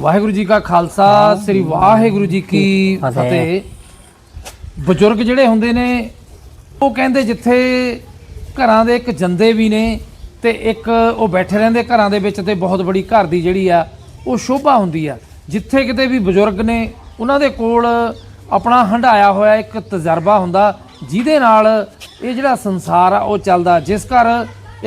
ਵਾਹਿਗੁਰੂ ਜੀ ਕਾ ਖਾਲਸਾ ਸ੍ਰੀ ਵਾਹਿਗੁਰੂ ਜੀ ਕੀ ਫਤਿਹ। ਬਜ਼ੁਰਗ ਜਿਹੜੇ ਹੁੰਦੇ ਨੇ ਉਹ ਕਹਿੰਦੇ ਜਿੱਥੇ ਘਰਾਂ ਦੇ ਇੱਕ ਜੰਦੇ ਵੀ ਨੇ ਤੇ ਇੱਕ ਉਹ ਬੈਠੇ ਰਹਿੰਦੇ ਘਰਾਂ ਦੇ ਵਿੱਚ ਤੇ ਬਹੁਤ ਬੜੀ ਘਰ ਦੀ ਜਿਹੜੀ ਆ ਉਹ ਸ਼ੋਭਾ ਹੁੰਦੀ ਆ। ਜਿੱਥੇ ਕਿਤੇ ਵੀ ਬਜ਼ੁਰਗ ਨੇ ਉਹਨਾਂ ਦੇ ਕੋਲ ਆਪਣਾ ਹੰਡਾਇਆ ਹੋਇਆ ਇੱਕ ਤਜਰਬਾ ਹੁੰਦਾ ਜਿਹਦੇ ਨਾਲ ਇਹ ਜਿਹੜਾ ਸੰਸਾਰ ਆ ਉਹ ਚੱਲਦਾ। ਜਿਸ ਘਰ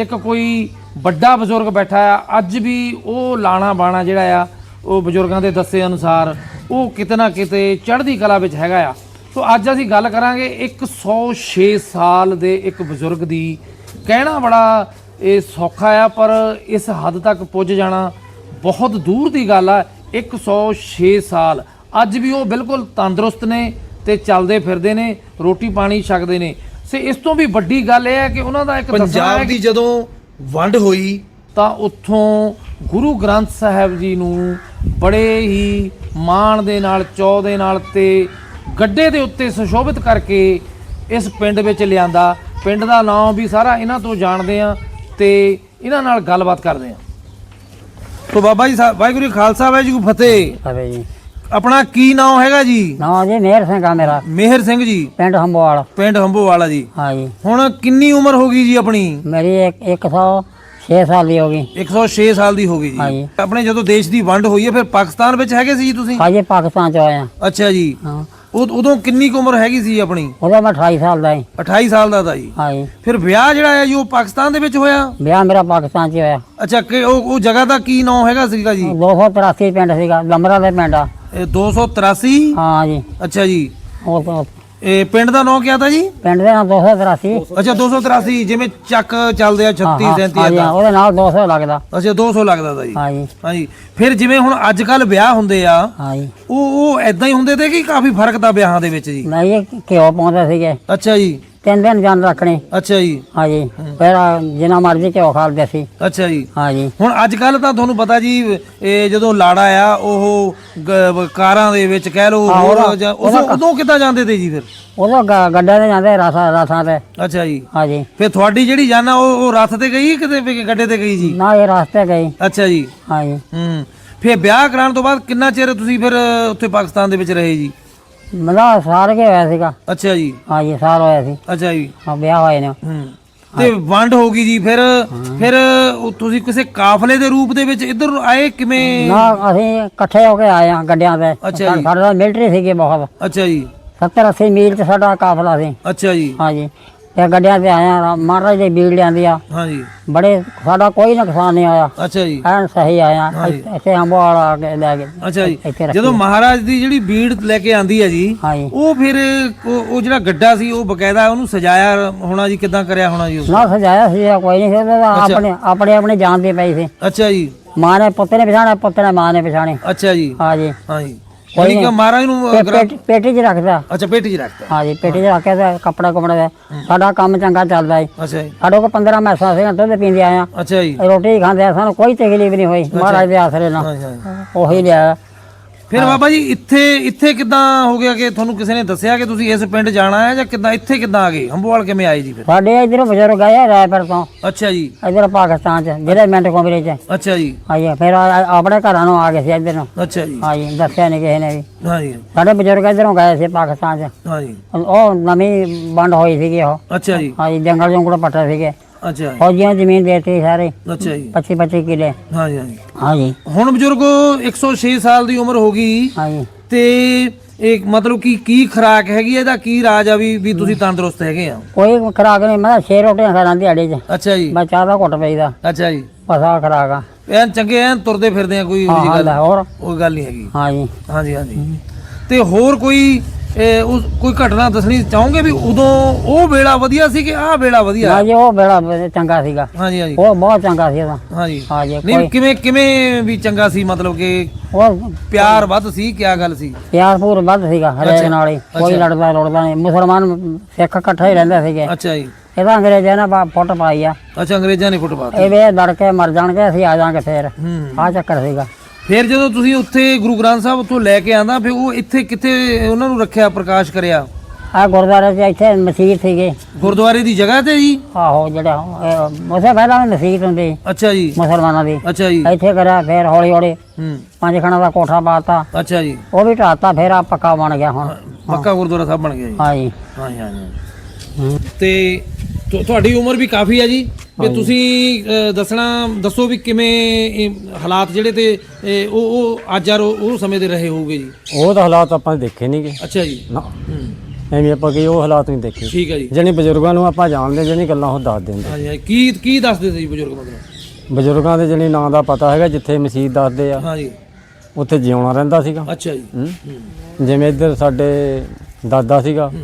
ਇੱਕ ਕੋਈ ਵੱਡਾ ਬਜ਼ੁਰਗ ਬੈਠਾ ਆ ਅੱਜ ਵੀ ਉਹ ਲਾਣਾ ਬਾਣਾ ਜਿਹੜਾ ਆ ਉਹ ਬਜ਼ੁਰਗਾਂ ਦੇ ਦੱਸੇ ਅਨੁਸਾਰ ਉਹ ਕਿਤੇ ਨਾ ਕਿਤੇ ਚੜ੍ਹਦੀ ਕਲਾ ਵਿੱਚ ਹੈਗਾ ਆ। ਸੋ ਅੱਜ ਅਸੀਂ ਗੱਲ ਕਰਾਂਗੇ 106 ਸਾਲ ਦੇ ਇੱਕ ਬਜ਼ੁਰਗ ਦੀ। ਕਹਿਣਾ ਬੜਾ ਇਹ ਸੌਖਾ ਆ ਪਰ ਇਸ ਹੱਦ ਤੱਕ ਪੁੱਜ ਜਾਣਾ ਬਹੁਤ ਦੂਰ ਦੀ ਗੱਲ ਆ 106 ਸਾਲ। ਅੱਜ ਵੀ ਉਹ ਬਿਲਕੁਲ ਤੰਦਰੁਸਤ ਨੇ ਤੇ ਚੱਲਦੇ ਫਿਰਦੇ ਨੇ ਰੋਟੀ ਪਾਣੀ ਛਕਦੇ ਨੇ। ਸੇ ਇਸ ਤੋਂ ਵੀ ਵੱਡੀ ਗੱਲ ਇਹ ਹੈ ਕਿ ਉਹਨਾਂ ਦਾ ਇੱਕ ਪੰਜਾਬ ਦੀ ਜਦੋਂ ਵੰਡ ਹੋਈ ਤਾਂ ਉੱਥੋਂ ਗੁਰੂ ਗ੍ਰੰਥ ਸਾਹਿਬ ਜੀ ਨੂੰ ਬੜੇ ਹੀ ਮਾਣ ਦੇ ਨਾਲ ਚੌ ਦੇ ਨਾਲ ਤੇ ਗੱਡੇ ਦੇ ਉੱਤੇ ਸੁਸ਼ੋਭਿਤ ਕਰਕੇ ਇਸ ਪਿੰਡ ਵਿੱਚ ਲਿਆਂਦਾ। ਪਿੰਡ ਦਾ ਨਾਮ ਵੀ ਸਾਰਾ ਇਹਨਾਂ ਤੋਂ ਜਾਣਦੇ ਆ ਤੇ ਇਹਨਾਂ ਨਾਲ ਗੱਲਬਾਤ ਕਰਦੇ ਆ ਤੋ ਬਾਬਾ ਜੀ ਵਾਹਿਗੁਰੂ ਖਾਲਸਾ ਵਾਹਿਗੁਰੂ ਫਤਿਹ। ਆਵੇ ਜੀ। ਆਪਣਾ ਕੀ ਨਾਮ ਹੈਗਾ ਜੀ? ਨਾਮ ਜੀ ਮੇਹਰ ਸਿੰਘ ਆ ਮੇਰਾ। ਮੇਹਰ ਸਿੰਘ ਜੀ। ਪਿੰਡ ਹੰਬੋਵਾਲ। ਪਿੰਡ ਹੰਬੋਵਾਲਾ ਜੀ। ਹਾਂ ਜੀ। ਹੁਣ ਕਿੰਨੀ ਉਮਰ ਹੋ ਗਈ ਜੀ ਆਪਣੀ? ਮੇਰੀ 100 6 ਸਾਲ ਦੀ ਹੋ ਗਈ। 106 ਸਾਲ ਦੀ ਹੋ ਗਈ ਜੀ। ਆਪਣੇ ਜਦੋਂ ਦੇਸ਼ ਦੀ ਵੰਡ ਹੋਈ ਹੈ ਫਿਰ ਪਾਕਿਸਤਾਨ ਵਿੱਚ ਹੈਗੇ ਸੀ ਜੀ ਤੁਸੀਂ? ਹਾਂਜੀ ਪਾਕਿਸਤਾਨ ਚ ਆਇਆ ਅੱਛਾ ਜੀ। ਹਾਂ। ਉਦ- ਉਦੋਂ ਕਿੰਨੀ ਕੁ ਉਮਰ ਹੈਗੀ ਸੀ ਆਪਣੀ? ਉਦੋਂ ਮੈਂ 28 ਸਾਲ ਦਾ ਸੀ। 28 ਸਾਲ ਦਾ ਤਾਂ ਜੀ। ਹਾਂਜੀ। ਫਿਰ ਵਿਆਹ ਜਿਹੜਾ ਹੈ ਜੀ ਉਹ ਪਾਕਿਸਤਾਨ ਦੇ ਵਿੱਚ ਹੋਇਆ? ਵਿਆਹ ਮੇਰਾ ਪਾਕਿਸਤਾਨ ਚ ਹੋਇਆ। ਅੱਛਾ ਕਿ ਉਹ ਉਹ ਜਗ੍ਹਾ ਦਾ ਕੀ ਨਾਮ ਹੈਗਾ ਸੀਗਾ ਜੀ? 283 ਪਿੰਡ ਸੀਗਾ ਲੰਬਰਾ ਦਾ ਪਿੰਡ ਆ। ਇਹ 283 ਹਾਂ ਜੀ। ਅੱਛਾ ਜੀ। ਉਹ ਤਾਂ ਇਹ ਪਿੰਡ ਦਾ ਨਾਮ ਕਿਆ ਤਾ ਜੀ? ਪਿੰਡ ਦੇ ਨਾਲ 283 ਅੱਛਾ 283 ਜਿਵੇਂ ਚੱਕ ਚੱਲਦੇ ਆ 36 ਹਾਂ 37 ਹਾਂ ਜੀ, ਏਦਾਂ ਉਹਦੇ ਨਾਲ 200 ਲੱਗਦਾ। ਅੱਛਾ 200 ਲੱਗਦਾ ਤਾ ਜੀ। ਹਾਂ ਜੀ ਹਾਂਜੀ ਫਿਰ ਜਿਵੇਂ ਹੁਣ ਅੱਜ ਕੱਲ ਵਿਆਹ ਹੁੰਦੇ ਆ ਹਾਂ ਜੀ ਉਹ ਉਹ ਐਦਾਂ ਹੀ ਹੁੰਦੇ ਤੇ ਕਿ ਕਾਫੀ ਫ਼ਰਕ ਤਾਂ ਵਿਆਹਾਂ ਦੇ ਵਿੱਚ ਜੀ? ਨਹੀਂ ਇਹ ਘਿਓ ਪਾਉਂਦੇ ਸੀਗੇ। ਅੱਛਾ ਜੀ। ਤਿੰਨ ਦਿਨ ਜਾਨ ਰੱਖਣੇ। ਅੱਛਾ ਜੀ। ਹਾਂ ਜੀ ਫਿਰ ਜਿੰਨਾ ਮਰਜ਼ੀ ਘਿਓ ਖਾਲਦੇ ਸੀ ਅੱਛਾ ਜੀ। ਹਾਂ ਜੀ ਹੁਣ ਅੱਜ ਕੱਲ ਤਾਂ ਤੁਹਾਨੂੰ ਪਤਾ ਜੀ ਇਹ ਜਦੋਂ ਲਾੜਾ ਆ ਉਹ ਗ- ਕਾਰਾਂ ਦੇ ਵਿੱਚ ਕਹਿ ਲਓ ਹੋਰ ਜਾਂ- ਉਦੋਂ ਉਦੋਂ ਕਿੱਦਾਂ ਜਾਂਦੇ ਤੇ ਜੀ ਫਿਰ? ਉਦੋਂ ਗ- ਗੱਡੇ ਤੇ ਜਾਂਦੇ ਰਾਸਾਂ ਰਾਸਾਂ ਤੇ। ਅੱਛਾ ਜੀ। ਹਾਂ ਜੀ ਫਿਰ ਤੁਹਾਡੀ ਜਿਹੜੀ ਜਾਨ ਉਹ ਉਹ ਰੱਥ ਤੇ ਗਈ ਕਿਤੇ ਵੀ ਗੱਡੇ ਤੇ ਗਈ ਜੀ? ਨਾ ਇਹ ਰਾਸਤੇ ਗਈ। ਅੱਛਾ ਜੀ। ਹਾਂ ਜੀ ਹੂੰ। ਫਿਰ ਵਿਆਹ ਕਰਾਉਣ ਤੋਂ ਬਾਅਦ ਕਿੰਨਾ ਚਿਰ ਤੁਸੀਂ ਫਿਰ ਉੱਥੇ ਪਾਕਿਸਤਾਨ ਦੇ ਵਿੱਚ ਰਹੇ ਜੀ? ਮਤਲਬ ਸਾਲ ਕੇ ਹੋਇਆ ਸੀਗਾ। ਅੱਛਾ ਜੀ। ਹਾਂ ਜੀ ਸਾਲ ਹੋਇਆ ਸੀ। ਅੱਛਾ ਜੀ। ਹਾਂ ਵਿਆਹ ਹੋਏ ਨੇ। ਹੂੰ। ਤੇ ਵੰਡ ਹੋ ਗਈ ਜੀ ਫਿਰ ਫਿਰ ਤੁਸੀਂ ਕਿਸੇ ਕਾਫਲੇ ਦੇ ਰੂਪ ਦੇ ਵਿੱਚ ਇੱਧਰ ਆਏ ਕਿਵੇਂ? ਨਾ ਅਸੀਂ ਇਕੱਠੇ ਹੋ ਕੇ ਆਏ ਹਾਂ ਗੱਡਿਆਂ ਤੇ। ਅੱਛਾ ਜੀ। ਸਾਡਾ ਮਿਲਟਰੀ ਸੀਗੀ ਬਹੁਤ। ਅੱਛਾ ਜੀ। 70 80 ਮੀਲ ਤੇ ਸਾਡਾ ਕਾਫਲਾ ਸੀ। ਅੱਛਾ ਜੀ। ਹਾਂ ਜੀ। ਤੇ ਗੱਡਿਆਂ ਤੇ ਹਾਂ ਮਹਾਰਾਜ ਦੇ ਬੀੜ ਲਿਆਂਦੀ ਆ। ਹਾਂ ਜੀ ਬੜੇ ਸਾਡਾ ਕੋਈ ਨੁਕਸਾਨ ਨਹੀਂ ਆਇਆ। ਅੱਛਾ ਜੀ। ਐਨ ਸਹੀ ਆਇਆ ਇੱਥੇ ਹੰਬੋਵਾਲ ਆ ਕੇ ਲੈ ਗਏ। ਅੱਛਾ ਜੀ। ਜਦੋਂ ਮਹਾਰਾਜ ਦੀ ਜਿਹੜੀ ਬੀੜ ਲੈ ਕੇ ਆਂਦੀ ਹੈ ਜੀ ਉਹ ਫਿਰ ਉਹ ਜਿਹੜਾ ਗੱਡਾ ਸੀ ਉਹ ਬਕਾਇਦਾ ਉਹਨੂੰ ਸਜਾਇਆ ਹੋਣਾ ਜੀ ਕਿਦਾਂ ਕਰਿਆ ਹੋਣਾ ਜੀ ਨਾ ਸਜਾਇਆ ਸੀ ਕੋਈ ਨਹੀਂ ਸੀ ਉਹਦਾ ਤਾਂ ਆਪਣੇ ਆਪਣੇ ਆਪਣੇ ਜਾਣ ਦੇ ਪਈ ਸੀ। ਅੱਛਾ ਜੀ। ਮਾਂ ਨੇ ਪੁੱਤ ਨੇ ਪਛਾਣਿਆ ਪੁੱਤ ਨੇ ਮਾਂ ਨੇ ਪਛਾਣੇ। ਅੱਛਾ ਜੀ। ਹਾਂ ਜੀ ਹਾਂ ਜੀ ਯਾਨੀ ਕਿ ਮਹਾਰਾਜ ਨੂੰ ਗ੍ਰੰਥ- ਪੇਟੀ 'ਚ ਰੱਖਦਾ। ਅੱਛਾ ਪੇਟੀ 'ਚ ਰੱਖਤਾ ਹਾਂ ਜੀ ਪੇਟੀ 'ਚ ਰੱਖ ਕੇ ਤੇ ਕੱਪੜਾ ਕੁਪੜਾ ਦਾ। ਸਾਡਾ ਕੰਮ ਚੰਗਾ ਚੱਲਦਾ ਹੈ ਅੱਛਾ ਜੀ। ਸਾਡੇ ਕੋਲ 15 ਮੈਸਾਂ ਸੀ ਦੁੱਧ ਪੀਂਦੇ ਆਇਆ ਅੱਛਾ ਜੀ। ਰੋਟੀ ਖਾਂਦੇ ਆ ਸਾਨੂੰ ਕੋਈ ਤਕਲੀਫ ਨਹੀਂ ਹੋਈ। ਮਹਾਰਾਜ ਦੇ ਆਸਰੇ ਨਾਲ। ਉਹੀ ਲਿਆ। ਫਿਰ ਬਾਬਾ ਜੀ ਇੱਥੇ ਇੱਥੇ ਕਿਦਾਂ ਹੋ ਗਿਆ ਕਿ ਤੁਹਾਨੂੰ ਕਿਸੇ ਨੇ ਦੱਸਿਆ ਕਿ ਤੁਸੀਂ ਇਸ ਪਿੰਡ ਜਾਣਾ ਹੈ ਜਾਂ ਕਿਦਾਂ ਇੱਥੇ ਕਿਦਾਂ ਆ ਗਏ? ਹੰਬੋਵਾਲ ਕਿਵੇਂ ਆਏ ਜੀ ਫਿਰ? ਸਾਡੇ ਇਧਰੋਂ ਬਜ਼ੁਰਗ ਆਏ ਰਾਏਪੁਰ ਤੋਂ। ਅੱਛਾ ਜੀ। ਇਧਰ ਪਾਕਿਸਤਾਨ 'ਚ ਜਿਹੜੇ ਮਿੰਟ ਕੋਮਰੇ 'ਚ। ਅੱਛਾ ਜੀ। ਆਈਏ ਫਿਰ ਆਪਣੇ ਘਰਾਂ ਨੂੰ ਆ ਗਏ ਸੀ ਇਧਰ ਨੂੰ। ਅੱਛਾ ਜੀ। ਹਾਂ ਜੀ ਦੱਸਿਆ ਨਹੀਂ ਕਿਸੇ ਨੇ ਵੀ। ਹਾਂ ਜੀ ਸਾਡੇ ਬਜ਼ੁਰਗ ਇਧਰੋਂ ਗਏ ਸੀ ਪਾਕਿਸਤਾਨ 'ਚ। ਹਾਂ ਜੀ ਉਹ ਨਵੀਂ ਵੰਡ ਹੋਈ ਸੀਗੀ ਉਹ। ਅੱਛਾ ਜੀ। ਹਾਂ ਜੀ ਜੰਗਲ ਜੰਗਲ ਪੱਟੇ ਸੀਗੇ। ਅੱਛਾ ਜੀ। ਫੌਜੀਆਂ ਨੂੰ ਜ਼ਮੀਨ ਦੇਤੀ ਸਾਰੇ। ਅੱਛਾ ਜੀ। 25 25 ਕਿਲੇ। ਹਾਂ ਜੀ ਹਾਂ ਜੀ ਹੁਣ ਬਜ਼ੁਰਗੋ 106 ਸਾਲ ਦੀ ਉਮਰ ਹੋ ਗਈ ਹਾਂ ਜੀ ਤੇ ਇੱਕ ਮਤਲਬ ਕਿ ਕੀ ਖਰਾਕ ਹੈਗੀ ਹੈ, ਇਹਦਾ? ਕੀ ਰਾਜ ਆ ਵੀ ਵੀ ਤੁਸੀਂ ਤੰਦਰੁਸਤ ਹੈਗੇ ਆ? ਕੋਈ ਖਰਾਕ ਨਹੀਂ ਮੈਂ ਛੇ ਰੋਟੀਆਂ ਖਾਣਾ ਦਿਹਾੜੀ 'ਚ। ਅੱਛਾ ਜੀ। ਮੈਂ ਚਾਹ ਦਾ ਘੁੱਟ ਪਈਦਾ ਅੱਛਾ ਜੀ। ਪਸਾ ਖਰਾਕ ਆ। ਐਨ ਚੰਗੇ ਐਨ ਤੁਰਦੇ ਫਿਰਦੇ ਆ ਕੋਈ ਉਹੋ ਜਿਹੀ ਹਾਂ ਗੱਲ ਹੋਰ? ਉਹ ਗੱਲ ਨਹੀਂ ਹੈਗੀ। ਹਾਂ ਜੀ ਹਾਂਜੀ ਹਾਂਜੀ। ਤੇ ਹੋਰ ਕੋਈ ਇਹ, ਉਸ ਕੋਈ ਘਟਨਾ ਦੱਸਣੀ ਚਾਹੋਗੇ ਵੀ ਉਦੋਂ ਉਹ ਵੇਲਾ ਵਧੀਆ ਸੀ ਕਿ ਆਹ ਵੇਲਾ ਵਧੀਆ? ਨਾ ਜੀ ਉਹ ਬੜਾ ਚੰਗਾ ਸੀਗਾ। ਹਾਂਜੀ ਹਾਂਜੀ। ਉਹ ਬਹੁਤ ਚੰਗਾ ਸੀ ਉਹਦਾ। ਹਾਂਜੀ। ਹਾਂ ਜੀ ਨਹੀਂ ਕਿਵੇਂ ਕਿਵੇਂ ਵੀ ਚੰਗਾ ਸੀ? ਮਤਲਬ ਕਿ ਉਹ ਪਿਆਰ ਵੱਧ ਸੀ ਕਿਆ ਗੱਲ ਸੀ? ਪਿਆਰਪੂਰ ਵੱਧ ਸੀਗਾ ਹਰੇਕ ਨਾਲ ਹੀ। ਕੋਈ ਲੜਦਾ ਲੜਦਾ ਨਹੀਂ। ਮੁਸਲਮਾਨ ਸਿੱਖ ਇਕੱਠੇ ਹੀ ਰਹਿੰਦੇ ਸੀਗੇ। ਅੱਛਾ ਜੀ। ਇਹਦਾ ਅੰਗਰੇਜ਼ਾਂ ਨੇ ਬਾ- ਫੁੱਟ ਪਾਈ ਆ। ਅੱਛਾ ਅੰਗਰੇਜ਼ਾਂ ਨੇ ਕੁੱਟ ਪਾਤੀ। ਇਹ ਵੇ ਲੜ ਕੇ ਮਰ ਜਾਣਗੇ ਅਸੀਂ ਆ ਜਾਾਂਗੇ ਫੇਰ। ਹੂੰ। ਆ ਚੱਕਰ ਸੀਗਾ। ਫਿਰ ਜਦੋਂ ਤੁਸੀਂ ਉੱਥੇ ਗੁਰੂ ਗ੍ਰੰਥ ਸਾਹਿਬ ਉੱਥੋਂ ਲੈ ਕੇ ਆਂਦਾ ਫਿਰ ਉਹ ਇੱਥੇ ਕਿੱਥੇ ਉਹਨਾਂ ਨੂੰ ਰੱਖਿਆ ਪ੍ਰਕਾਸ਼ ਕਰਿਆ? ਆ ਗੁਰਦੁਆਰੇ 'ਚ ਇੱਥੇ ਮਸਜਿਦ ਸੀਗੇ। ਗੁਰਦੁਆਰੇ ਦੀ ਜਗ੍ਹਾ ਤੇ ਜੀ? ਆਹੋ ਜਿਹੜਾ ਉਸੇ ਪਹਿਲਾਂ ਮਸਜਿਦ ਹੁੰਦੀ ਅੱਛਾ ਜੀ। ਮੁਸਲਮਾਨਾਂ ਦੀ। ਅੱਛਾ ਜੀ। ਇੱਥੇ ਕਰਿਆ ਫਿਰ ਹੌਲੀ ਹੌਲੀ ਹੂੰ। ਪੰਜ ਖਣਾ ਦਾ ਕੋਠਾ ਪਾਤਾ। ਅੱਛਾ ਜੀ। ਉਹ ਵੀ ਢਾਤਾ ਫਿਰ ਆ ਪੱਕਾ ਬਣ ਗਿਆ ਹੁਣ। ਪੱਕਾ ਗੁਰਦੁਆਰਾ ਸਾਹਿਬ ਬਣ ਗਿਆ ਜੀ। ਹਾਂ ਜੀ। ਹਾਂ ਜੀ, ਤੁ- ਤੁਹਾਡੀ ਉਮਰ ਵੀ ਕਾਫੀ ਹੈ ਜੀ? ਤੇ ਤੁਸੀਂ ਅ, ਦੱਸਣਾ ਦੱਸੋ ਵੀ ਕਿਵੇਂ ਇਹ ਹਾਲਾਤ ਜਿਹੜੇ ਤੇ ਇਹ ਉਹ ਉਹ ਅੱਜ ਯਾਰ ਉਹ ਉਹ ਸਮੇਂ ਦੇ ਰਹੇ ਹੋਊਗੇ ਜੀ? ਉਹ ਤਾਂ ਹਾਲਾਤ ਆਪਾਂ ਦੇਖੇ ਨਹੀਂਗੇ ਅੱਛਾ ਜੀ। ਨਾ। ਹੂੰ। ਐਵੇਂ ਆਪਾਂ ਕਿ ਉਹ ਹਾਲਾਤ ਨਹੀਂ ਦੇਖੇ। ਠੀਕ ਹੈ ਜੀ। ਜਿਹੜੇ ਬਜ਼ੁਰਗਾਂ ਨੂੰ ਆਪਾਂ ਜਾਣਦੇ ਜਿਹੜੀ ਗੱਲਾਂ ਉਹ ਦੱਸ ਦਿੰਦੇ। ਹਾਂ ਜੀ ਹਾਂ ਜੀ। ਕੀ ਕੀ ਦੱਸਦੇ ਸੀ ਬਜ਼ੁਰਗ ਮਤਲਬ ਬਜ਼ੁਰਗਾਂ ਦੇ ਜਿਹੜੇ ਨਾਂ ਦਾ ਪਤਾ ਹੈਗਾ ਜਿੱਥੇ ਮਸਜਿਦ ਦੱਸਦੇ ਆ ਹਾਂ ਜੀ ਉੱਥੇ ਜਿਉਣਾ ਰਹਿੰਦਾ ਸੀਗਾ। ਅੱਛਾ ਜੀ। ਹੂੰ। ਜਿਵੇਂ ਇੱਧਰ ਸਾਡੇ ਦਾਦਾ ਸੀਗਾ ਹੂੰ।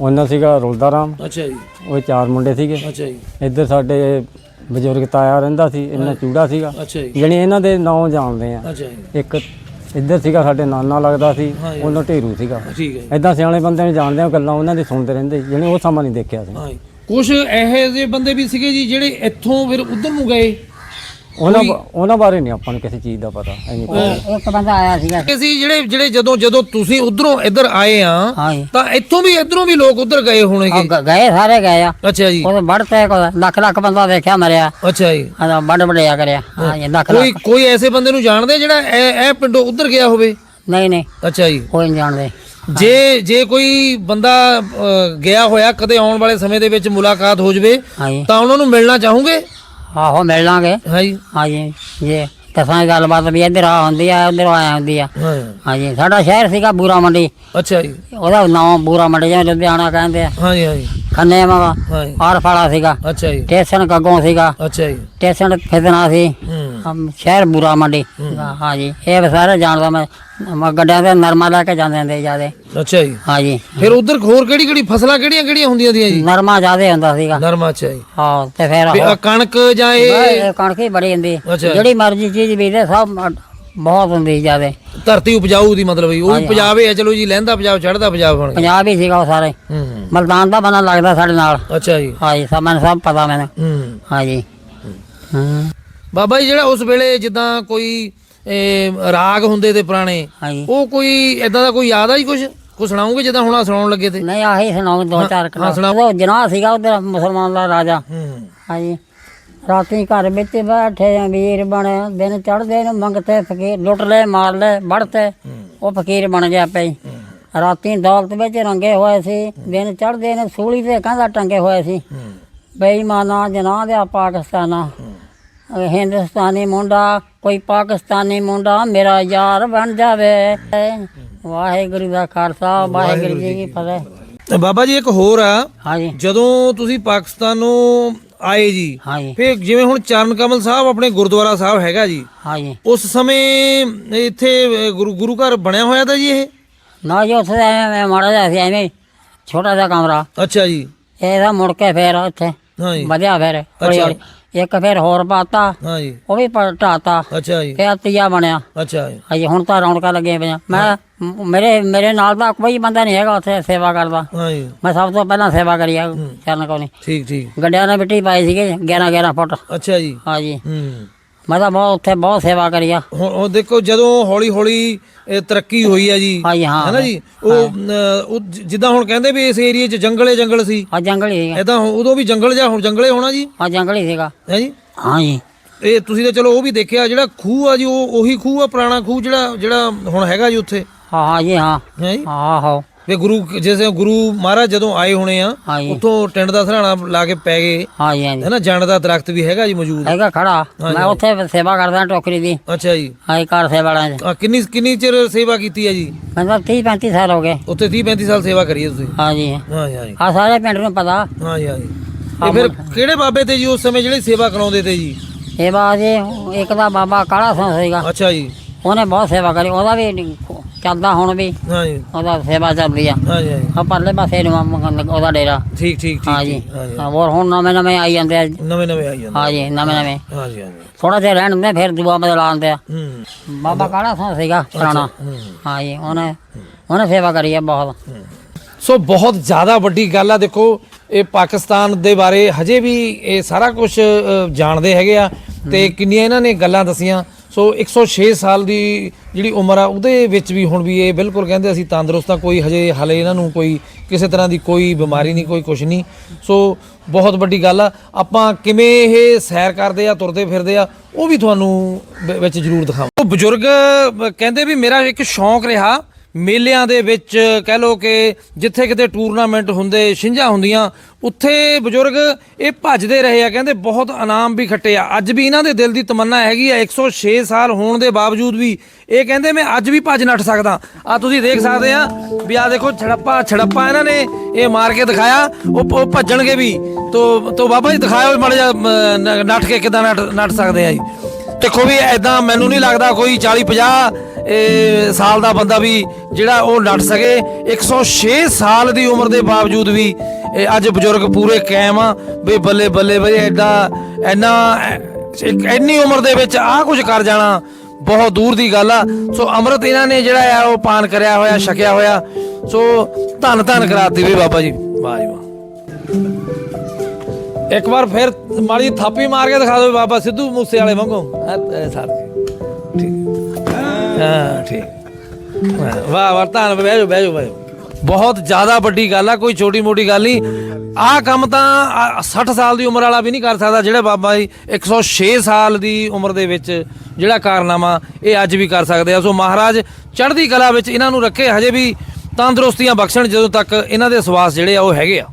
ਉਹਨਾਂ ਸੀਗਾ ਰੋਲਦਾ ਰਾਮ। ਅੱਛਾ ਜੀ। ਉਹ ਚਾਰ ਮੁੰਡੇ ਸੀਗੇ। ਅੱਛਾ ਜੀ। ਇੱਧਰ ਸਾਡੇ ਬਜ਼ੁਰਗ ਤਾਇਆ ਰਹਿੰਦਾ ਸੀ ਇਹਨਾਂ ਚੂੜਾ ਸੀਗਾ। ਅੱਛਾ ਜੀ। ਇਹਨਾਂ ਦੇ ਨਾਂ ਜਾਣਦੇ ਆ। ਅੱਛਾ ਜੀ। ਇੱਕ ਇੱਧਰ ਸੀਗਾ ਸਾਡੇ ਨਾਨਾ ਲੱਗਦਾ ਸੀ ਹਾਂ ਜੀ। ਉਹਨਾਂ ਢੇਰੂ ਸੀਗਾ। ਠੀਕ ਹੈ ਜੀ। ਇਦਾਂ ਸਿਆਣੇ ਬੰਦੇ ਨੂੰ ਜਾਣਦੇ ਆ ਗੱਲਾਂ ਉਹਨਾਂ ਦੀ ਸੁਣਦੇ ਰਹਿੰਦੇ ਜਿਹਨੇ ਉਹ ਸਮਾਂ ਨਹੀਂ ਦੇਖਿਆ ਸੀ। ਹਾਂ। ਕੁਛ ਇਹੋ ਜਿਹੇ ਬੰਦੇ ਵੀ ਸੀਗੇ ਜੀ ਜਿਹੜੇ ਇੱਥੋਂ ਫਿਰ ਉਧਰ ਨੂੰ ਗਏ। ਉਹਨਾਂ ਬਾ- ਉਹਨਾਂ ਬਾਰੇ ਨਹੀਂ ਆਪਾਂ ਨੂੰ ਕਿਸੇ ਚੀਜ਼ ਦਾ ਪਤਾ ਐਵੇਂ ਉਹ ਇੱਕ ਬੰਦਾ ਆਇਆ ਸੀਗਾ। ਕਿ ਸੀ ਜਿਹੜੇ ਜਿਹੜੇ ਜਦੋਂ ਜਦੋਂ ਤੁਸੀਂ ਉਧਰੋਂ ਇੱਧਰ ਆਏ ਆ ਹਾਂ ਜੀ। ਤਾਂ ਇੱਥੋਂ ਵੀ ਇੱਧਰੋਂ ਵੀ ਲੋਕ ਉਧਰ ਗਏ ਉਹ ਹੋਣਗੇ ਗ- ਗਏ ਸਾਰੇ ਗਏ ਆ। ਅੱਛਾ ਜੀ। ਉਹ ਵੜ ਤੇ ਕੋ ਲੱਖ ਲੱਖ ਬੰਦਾ ਦੇਖਿਆ ਮਰਿਆ। ਅੱਛਾ ਜੀ। ਆ ਵੱਡ ਵਡਿਆ ਕਰਿਆ। ਹਾਂ ਜੀ ਲੱਖ ਕੋਈ ਲੱਖ। ਕੋਈ ਐਸੇ ਬੰਦੇ ਨੂੰ ਜਾਣਦੇ ਜਿਹੜਾ ਇਹ ਇਹ ਪਿੰਡੋਂ ਉਧਰ ਗਿਆ ਹੋਵੇ? ਨਹੀਂ ਨਹੀਂ। ਅੱਛਾ ਜੀ। ਕੋਈ ਨਹੀਂ ਜਾਣਦੇ। ਜੇ ਜੇ ਕੋਈ ਬੰਦਾ ਅ, ਗਿਆ ਹੋਇਆ ਕਦੇ ਆਉਣ ਵਾਲੇ ਸਮੇਂ ਦੇ ਵਿੱਚ ਮੁਲਾਕਾਤ ਹੋ ਜਵੇ ਤਾਂ ਉਹਨਾਂ ਨੂੰ ਮਿਲਣਾ ਚਾਹੋਗੇ? ਆਹੋ ਮਿਲ ਲਾਂਗੇ। ਹਾਂ ਜੀ। ਹਾਂ ਜੀ ਕਸਾਂ ਗੱਲਬਾਤ ਵੀ ਇੱਧਰ ਆ ਹੁੰਦੀ ਆ ਉੱਧਰ ਆਇਆ ਹੁੰਦੀ ਆ। ਹਾਂ। ਹਾਂ ਜੀ ਸਾਡਾ ਸ਼ਹਿਰ ਸੀਗਾ ਬੂਰਾ ਮੰਡੀ ਅੱਛਾ ਜੀ। ਉਹਦਾ ਨਾਮ ਬੂਰਾ ਮੰਡੀ ਜਿਵੇਂ ਲੁਧਿਆਣਾ ਕਹਿੰਦੇ ਆ। ਹਾਂ ਜੀ ਹਾਂ ਜੀ ਖੰਨੇ ਮਾ ਹਾਂ ਜੀ। ਆਰ ਫਾਲਾ ਸੀਗਾ। ਅੱਛਾ ਜੀ। ਸਟੇਸ਼ਨ ਗੱਗੋਂ ਸੀਗਾ। ਅੱਛਾ ਜੀ। ਸਟੇਸ਼ਨ ਫਿਦਨਾ ਸੀ। ਹੂੰ। ਹਮ ਸ਼ਹਿਰ ਬੂਰਾ ਮੰਡੀ। ਹਾਂ। ਜੀ। ਇਹ ਵੀ ਸਾਰੇ ਜਾਣਦਾ ਮੈਂ। ਮੈਂ ਗੱਡਿਆਂ ਤੇ ਨਰਮਾ ਲੈ ਕੇ ਜਾਂਦੇ ਹੁੰਦੇ ਜਿਆਦੇ। ਅੱਛਾ ਜੀ। ਹਾਂ ਜੀ। ਫਿਰ ਉਧਰ ਹੋਰ ਕਿਹੜੀ ਕਿਹੜੀ ਫਸਲਾਂ ਕਿਹੜੀਆਂ ਕਿਹੜੀਆਂ ਹੁੰਦੀਆਂ ਦੀਆਂ ਜੀ? ਨਰਮਾ ਜਿਆਦੇ ਹੁੰਦਾ ਸੀਗਾ। ਨਰਮਾ ਅੱਛਾ ਜੀ। ਹਾਂ ਤੇ ਫਿਰ ਵੀ, ਕਣਕ ਜਾਂ ਇਹ? ਇਹ ਕਣਕ ਹੀ ਬੜੀ ਹੁੰਦੀ। ਅੱਛਾ। ਜਿਹੜੀ ਮਰਜ਼ੀ ਚੀਜ਼ ਬੀਜਦੇ ਸਭ ਬਹੁਤ ਹੁੰਦੀ ਜਿਆਦੇ। ਧਰਤੀ ਉਪਜਾਊ ਦੀ ਮਤਲਬ ਜੀ ਉਹ ਵੀ ਪੰਜਾਬੇ ਆ ਚਲੋ ਜੀ ਲਹਿੰਦਾ ਪੰਜਾਬ ਚੜਦਾ ਪੰਜਾਬ ਬਣ ਗਿਆ ਪੰਜਾਬ ਹੀ ਸੀਗਾ ਉਹ ਸਾਰੇ। ਹੂੰ ਮਲਦਾਨ ਦਾ ਬਣਾ ਲੱਗਦਾ ਸਾਡੇ ਨਾਲ। ਅੱਛਾ ਜੀ। ਹਾਂ ਜੀ ਸਭ ਮੈਨੂੰ ਸਭ ਪਤਾ ਮੈਨੂੰ। ਹੂੰ। ਹਾਂ ਜੀ ਹਾਂ। ਬਾਬਾ ਜੀ ਜਿਹੜਾ ਉਸ ਵੇਲੇ ਜਿੱਦਾਂ ਕੋਈ ਰਾਗ ਹੁੰਦੇ ਤੇ ਪੁਰਾਣੇ ਹਾਂ ਉਹ ਕੋਈ ਇਦਾਂ ਦਾ ਕੋਈ ਯਾਦ ਆ ਜੀ ਕੁਝ ਕੁਝ ਸੁਣਾਉਂਗੇ ਜਿੱਦਾਂ ਹੁਣ ਆਹ ਸੁਣਾਉਣ ਲੱਗੇ ਤੇ? ਨਹੀਂ ਆਹੀ ਸੁਣਾਓ ਦੋ ਚਾਰ ਹਾਂ, ਕਲਾ ਸੁਣਾਓ। ਉਹ ਜਨਾਹ ਸੀਗਾ ਉਧਰ ਮੁਸਲਮਾਨ ਦਾ ਰਾਜਾ। ਹੂੰ। ਹਾਂਜੀ। ਰਾਤੀ ਘਰ ਵਿੱਚ ਬੈਠੇ ਅਮੀਰ ਬਣੇ ਦਿਨ ਚੜਦੇ ਨੂੰ ਮੰਗਤੇ ਫਕੀਰ ਲੁੱਟ ਲੈ ਮਾਰ ਲੈ ਵੜਤੇ ਉਹ ਫਕੀਰ ਬਣ ਗਿਆ ਪਈ ਰਾਤੀ ਦੌਲਤ ਵਿੱਚ ਰੰਗੇ ਹੋਏ ਸੀ ਦਿਨ ਚੜਦੇ ਨੇ ਸੂਲੀ ਤੇ ਕਹਿੰਦਾ ਟੰਗੇ ਹੋਏ ਸੀ। ਬੇਈਮਾਨਾ ਜਨਾਹ ਦੇ ਪਾਕਿਸਤਾਨਾ। ਹਿੰਦੁਸਤਾਨੀ ਮੁੰਡਾ ਕੋਈ ਪਾਕਿਸਤਾਨੀ ਮੁੰਡਾ ਮੇਰਾ ਯਾਰ ਬਣ ਜਾਵੇ। ਵਾਹਿਗੁਰੂ ਦਾ ਖਾਲਸਾ ਵਾਹਿਗੁਰੂ ਜੀ ਕੀ ਫਤਿਹ। ਤੇ ਬਾਬਾ ਜੀ ਇੱਕ ਹੋਰ ਆ। ਹਾਂਜੀ। ਜਦੋਂ ਤੁਸੀਂ ਪਾਕਿਸਤਾਨੋਂ ਆਏ ਜੀ। ਹਾਂਜੀ। ਫਿਰ ਜਿਵੇਂ ਹੁਣ ਚਰਨ ਕਮਲ ਸਾਹਿਬ ਆਪਣੇ ਗੁਰਦੁਆਰਾ ਸਾਹਿਬ ਹੈਗਾ ਜੀ। ਹਾਂਜੀ। ਉਸ ਸਮੇਂ ਇੱਥੇ ਗੁਰੂ ਗੁਰੂ ਘਰ ਬਣਿਆ ਹੋਇਆ ਤਾਂ ਜੀ ਇਹ? ਨਾ ਜੀ ਉੱਥੇ ਐਵੇਂ ਮਾੜਾ ਜਿਹਾ ਸੀ ਐਵੇਂ ਛੋਟਾ ਜਿਹਾ ਕਮਰਾ। ਅੱਛਾ ਜੀ। ਇਹਦਾ ਮੁੜ ਕੇ ਫੇਰ ਉੱਥੇ ਹਾਂ ਜੀ ਵਧਿਆ ਫੇਰ। ਅੱਛਾ। ਇੱਕ ਫੇਰ ਹੋਰ ਪਾਤਾ ਹਾਂ ਜੀ ਉਹ ਵੀ ਢਾਤਾ। ਅੱਛਾ ਜੀ। ਫੇਰ ਤੀਆ ਬਣਿਆ। ਅੱਛਾ ਜੀ। ਅਜੇ ਹੁਣ ਤਾਂ ਰੌਣਕਾਂ ਲੱਗੀਆਂ ਪਈਆਂ। ਮੈਂ ਮੇਰੇ ਮੇਰੇ ਨਾਲ ਦਾ ਕੋਈ ਬੰਦਾ ਨਹੀਂ ਹੈਗਾ ਉੱਥੇ ਸੇਵਾ ਕਰਦਾ। ਹਾਂ ਜੀ ਮੈਂ ਸਭ ਤੋਂ ਪਹਿਲਾਂ ਸੇਵਾ ਕਰੀ ਆ ਚਰਨ ਕੋਲ ਠੀਕ ਠੀਕ। ਗੱਡਿਆਂ ਨੇ ਮਿੱਟੀ ਪਾਈ ਸੀਗੇ 11 11 ਫੁੱਟ। ਅੱਛਾ ਜੀ। ਹਾਂ ਜੀ ਹੂੰ। ਮੈਂ ਤਾਂ ਬਹੁਤ ਉੱਥੇ ਬਹੁਤ ਸੇਵਾ ਕਰੀ ਆ। ਹੁਣ ਉਹ ਦੇਖੋ ਜਦੋਂ ਹੌਲੀ ਹੌਲੀ ਇਹ ਤਰੱਕੀ ਹੋਈ ਆ ਜੀ ਹਾਂ। ਜੀ ਹਾਂ ਹੈਨਾ ਜੀ? ਉਹ ਅ, ਉਹ ਜ- ਜਿੱਦਾਂ ਹੁਣ ਕਹਿੰਦੇ ਵੀ ਇਸ ਏਰੀਏ 'ਚ ਜੰਗਲੇ ਜੰਗਲ ਸੀ। ਆ ਜੰਗਲ ਹੀ ਸੀਗਾ। ਐਦਾਂ ਉਦੋਂ ਵੀ ਜੰਗਲ ਜਾਂ ਹੁਣ ਜੰਗਲੇ ਹੋਣਾ ਜੀ? ਆ ਜੰਗਲ ਹੀ ਸੀਗਾ। ਹੈ ਜੀ? ਹਾਂ ਜੀ ਇਹ ਤੁਸੀਂ ਤਾਂ ਚਲੋ ਉਹ ਵੀ ਦੇਖਿਆ ਜਿਹੜਾ ਖੂਹ ਆ ਜੀ ਉਹ ਉਹੀ ਖੂਹ ਆ ਪੁਰਾਣਾ ਖੂਹ ਜਿਹੜਾ ਜਿਹੜਾ ਹੁਣ ਹੈਗਾ ਜੀ ਉੱਥੇ। ਹਾਂ ਹਾਂ ਜੀ ਹਾਂ। ਹੈ ਜੀ? ਆਹੋ ਵੀ ਗੁਰੂ ਜਿਵੇਂ ਗੁਰੂ ਮਹਾਰਾਜ ਜਦੋਂ ਆਏ ਹੋਣੇ ਆ ਹਾਂ ਜੀ ਉੱਥੋਂ ਟਿੰਡ ਦਾ ਸਰਾਣਾ ਲਾ ਕੇ ਪੈ ਗਏ। ਹਾਂ ਜੀ ਹਾਂ ਜੀ ਹੈਨਾ ਜੰਡ ਦਾ ਦਰਖਤ ਵੀ ਹੈਗਾ ਜੀ ਮੌਜੂਦ। ਹੈਗਾ ਖੜਾ। ਮੈਂ ਉੱਥੇ ਸੇਵਾ ਕਰਦਾ ਟੋਕਰੀ ਦੀ। ਅੱਛਾ ਜੀ। ਆਈ ਕਾਰ ਸੇਵਾ ਵਾਲਿਆਂ ਚ ਆ ਕਿੰਨੀ ਕਿੰਨੀ ਚਿਰ ਸੇਵਾ ਕੀਤੀ ਹੈ ਜੀ? ਮੈਂ ਤਾਂ 30 35 ਸਾਲ ਹੋ ਗਏ। ਉੱਥੇ 30 35 ਸਾਲ ਸੇਵਾ ਕਰੀ ਹੈ ਤੁਸੀਂ? ਹਾਂ ਜੀ ਹਾਂ ਜੀ ਹਾਂ ਜੀ ਆ ਸਾਰੇ ਪਿੰਡ ਨੂੰ ਪਤਾ। ਹਾਂ ਜੀ ਹਾਂ ਜੀ ਇਹ ਫਿਰ ਕਿਹੜੇ ਬਾਬੇ ਤੇ ਜੀ ਉਸ ਸਮੇਂ ਜਿਹੜੇ ਸੇਵਾ ਕਰਾਉਂਦੇ ਤੇ ਜੀ? ਇਹ ਬਾਤ ਜੀ ਇੱਕ ਦਾ ਬਾਬਾ ਕਾਲਾ ਸਿੰਘ ਸੀਗਾ। ਅੱਛਾ ਜੀ। ਉਹਨੇ ਬਹੁਤ ਸੇਵਾ ਕਰੀ। ਉਹਦਾ ਵੀ ਚੱਲਦਾ ਹੁਣ ਵੀ। ਹਾਂ ਜੀ ਉਹਦਾ ਸੇਵਾ ਚੱਲਦੀ ਆ। ਹਾਂ ਜੀ ਹਾਂ ਜੀ ਆ ਪਰਲੇ ਪਾਸੇ ਨੂੰ ਆ ਉਹਦਾ ਡੇਰਾ। ਠੀਕ ਠੀਕ ਠੀਕ ਹਾਂ ਜੀ ਠੀਕ। ਹਾਂ ਹੋਰ ਹੁਣ ਨਵੇਂ ਨਵੇਂ ਆਈ ਜਾਂਦੇ ਆ। ਨਵੇਂ ਨਵੇਂ ਆਈ ਜਾਂਦੇ ਹਾਂ ਜੀ ਨਵੇਂ ਨਵੇਂ। ਹਾਂ ਜੀ ਹਾਂ ਜੀ ਥੋੜਾ ਜਿਹਾ ਰਹਿਣ ਦਿੰਦੇ ਫਿਰ ਦੁਆ ਬਦਲਾ ਆਉਂਦੇ ਆ। ਹੂੰ। ਬਾਬਾ ਕਾਲਾ ਸਿੰਘ ਸੀਗਾ ਪੁਰਾਣਾ। ਹੂੰ। ਹਾਂ ਜੀ ਉਹਨੇ ਉਹਨੇ ਸੇਵਾ ਕਰੀ ਆ ਬਹੁਤ। ਸੋ ਬਹੁਤ ਜ਼ਿਆਦਾ ਵੱਡੀ ਗੱਲ ਆ ਦੇਖੋ ਇਹ ਪਾਕਿਸਤਾਨ ਦੇ ਬਾਰੇ ਹਜੇ ਵੀ ਇਹ ਸਾਰਾ ਕੁਝ ਜਾਣਦੇ ਹੈਗੇ ਆ ਤੇ ਕਿੰਨੀਆਂ ਇਹਨਾਂ ਨੇ ਗੱਲਾਂ ਦਸੀਆਂ। ਸੋ 106 ਸਾਲ ਦੀ ਜਿਹੜੀ ਉਮਰ ਆ, ਉਹਦੇ ਵਿੱਚ ਵੀ ਹੁਣ ਵੀ ਇਹ ਬਿਲਕੁਲ ਕਹਿੰਦੇ ਅਸੀਂ ਤੰਦਰੁਸਤ ਆ, ਕੋਈ ਹਜੇ ਹਲੇ ਇਹਨਾਂ ਨੂੰ ਕੋਈ ਕਿਸੇ ਤਰ੍ਹਾਂ ਦੀ ਕੋਈ ਬਿਮਾਰੀ ਨਹੀਂ, ਕੋਈ ਕੁਛ ਨਹੀਂ। ਸੋ ਬਹੁਤ ਵੱਡੀ ਗੱਲ ਆ, ਆਪਾਂ ਕਿਵੇਂ ਇਹ ਸੈਰ ਕਰਦੇ ਆ, ਤੁਰਦੇ ਫਿਰਦੇ ਆ, ਉਹ ਵੀ ਤੁਹਾਨੂੰ ਵਿੱਚ ਜ਼ਰੂਰ ਦਿਖਾਵਾਂ। ਉਹ ਬਜ਼ੁਰਗ ਕਹਿੰਦੇ ਵੀ ਮੇਰਾ ਇੱਕ ਸ਼ੌਂਕ ਰਿਹਾ ਮੇਲਿਆਂ ਦੇ ਵਿੱਚ ਕਹਿ ਲੋ ਕਿ ਜਿੱਥੇ ਕਿਤੇ ਟੂਰਨਾਮੈਂਟ ਹੁੰਦੇ, ਛਿੰਝਾਂ ਹੁੰਦੀਆਂ, ਉੱਥੇ ਬਜ਼ੁਰਗ ਇਹ ਭੱਜਦੇ ਰਹੇ ਆ, ਕਹਿੰਦੇ ਬਹੁਤ ਇਨਾਮ ਵੀ ਖੱਟੇ ਆ। ਅੱਜ ਵੀ ਇਹਨਾਂ ਦੇ ਦਿਲ ਦੀ ਤਮੰਨਾ ਹੈਗੀ ਆ 106 ਸਾਲ ਹੋਣ ਦੇ ਬਾਵਜੂਦ ਵੀ ਇਹ ਕਹਿੰਦੇ ਮੈਂ ਅੱਜ ਵੀ ਭੱਜ ਨੱਠ ਸਕਦਾ। ਆ ਤੁਸੀਂ ਦੇਖ ਸਕਦੇ ਆ ਵੀ ਆ ਦੇਖੋ ਛੜੱਪਾ ਛੜੱਪਾ ਇਹਨਾਂ ਨੇ ਇਹ ਮਾਰ ਕੇ ਦਿਖਾਇਆ, ਉਹ ਭੱਜਣਗੇ ਵੀ। ਤੋ ਤੋ ਬਾਬਾ ਜੀ ਦਿਖਾਇਓ ਮਾੜਾ ਜਿਹਾ ਨੱਠ ਕੇ ਕਿਦਾਂ ਨੱਠ ਨੱਠ ਸਕਦੇ ਆ ਜੀ। ਦੇਖੋ ਵੀ ਐਦਾਂ ਮੈਨੂੰ ਨਹੀਂ ਲੱਗਦਾ ਕੋਈ 40 50 ਸਾਲ ਦਾ ਬੰਦਾ ਵੀ ਜਿਹੜਾ ਉਹ ਨੱਠ ਸਕੇ। 106 ਸਾਲ ਦੀ ਉਮਰ ਦੇ ਬਾਵਜੂਦ ਵੀ ਅੱਜ ਬਜ਼ੁਰਗ ਪੂਰੇ ਕਾਇਮ ਆ। ਵੀ ਬੱਲੇ ਬੱਲੇ ਬਈ ਐਡਾ ਐਨਾ ਇੰਨੀ ਉਮਰ ਦੇ ਵਿੱਚ ਆਹ ਕੁਝ ਕਰ ਜਾਣਾ, ਬਹੁਤ ਦੂਰ ਦੀ ਗੱਲ ਆ। ਸੋ ਅੰਮ੍ਰਿਤ ਇਹਨਾਂ ਨੇ ਜਿਹੜਾ ਆ ਉਹ ਪਾਨ ਕਰਿਆ ਹੋਇਆ, ਛਕਿਆ ਹੋਇਆ। ਸੋ ਧੰਨ ਧੰਨ ਕਰਾਤੀ ਵੀ ਬਾਬਾ ਜੀ। ਵਾਹ ਜੀ ਵਾਹ ਇੱਕ ਵਾਰ ਫਿਰ ਮਾੜੀ ਥਾਪੀ ਮਾਰ ਕੇ ਦਿਖਾ ਦਿਓ ਬਾਬਾ ਸਿੱਧੂ ਮੂਸੇ ਵਾਲੇ ਵਾਂਗੂ ਸਾਥ ਠੀਕ। ਹਾਂ, ਠੀਕ। ਵਾਹ ਵਾਹ ਤਾਂ ਬਹਿ ਜਾਓ ਬਹਿ ਜਾਓ ਬਹਿ ਜਾਓ। ਬਹੁਤ ਜ਼ਿਆਦਾ ਵੱਡੀ ਗੱਲ ਆ, ਕੋਈ ਛੋਟੀ ਮੋਟੀ ਗੱਲ ਨਹੀਂ। ਆਹ ਕੰਮ ਤਾਂ ਆਹ 60 ਸਾਲ ਦੀ ਉਮਰ ਵਾਲਾ ਵੀ ਨਹੀਂ ਕਰ ਸਕਦਾ, ਜਿਹੜਾ ਬਾਬਾ ਜੀ 106 ਸਾਲ ਦੀ ਉਮਰ ਦੇ ਵਿੱਚ ਜਿਹੜਾ ਕਾਰਨਾਮਾ ਇਹ ਅੱਜ ਵੀ ਕਰ ਸਕਦੇ ਆ। ਸੋ ਮਹਾਰਾਜ ਚੜ੍ਹਦੀ ਕਲਾ ਵਿੱਚ ਇਹਨਾਂ ਨੂੰ ਰੱਖੇ, ਹਜੇ ਵੀ ਤੰਦਰੁਸਤੀਆਂ ਬਖਸ਼ਣ ਜਦੋਂ ਤੱਕ ਇਹਨਾਂ ਦੇ ਸਵਾਸ ਜਿਹੜੇ ਆ ਉਹ ਹੈਗੇ ਆ।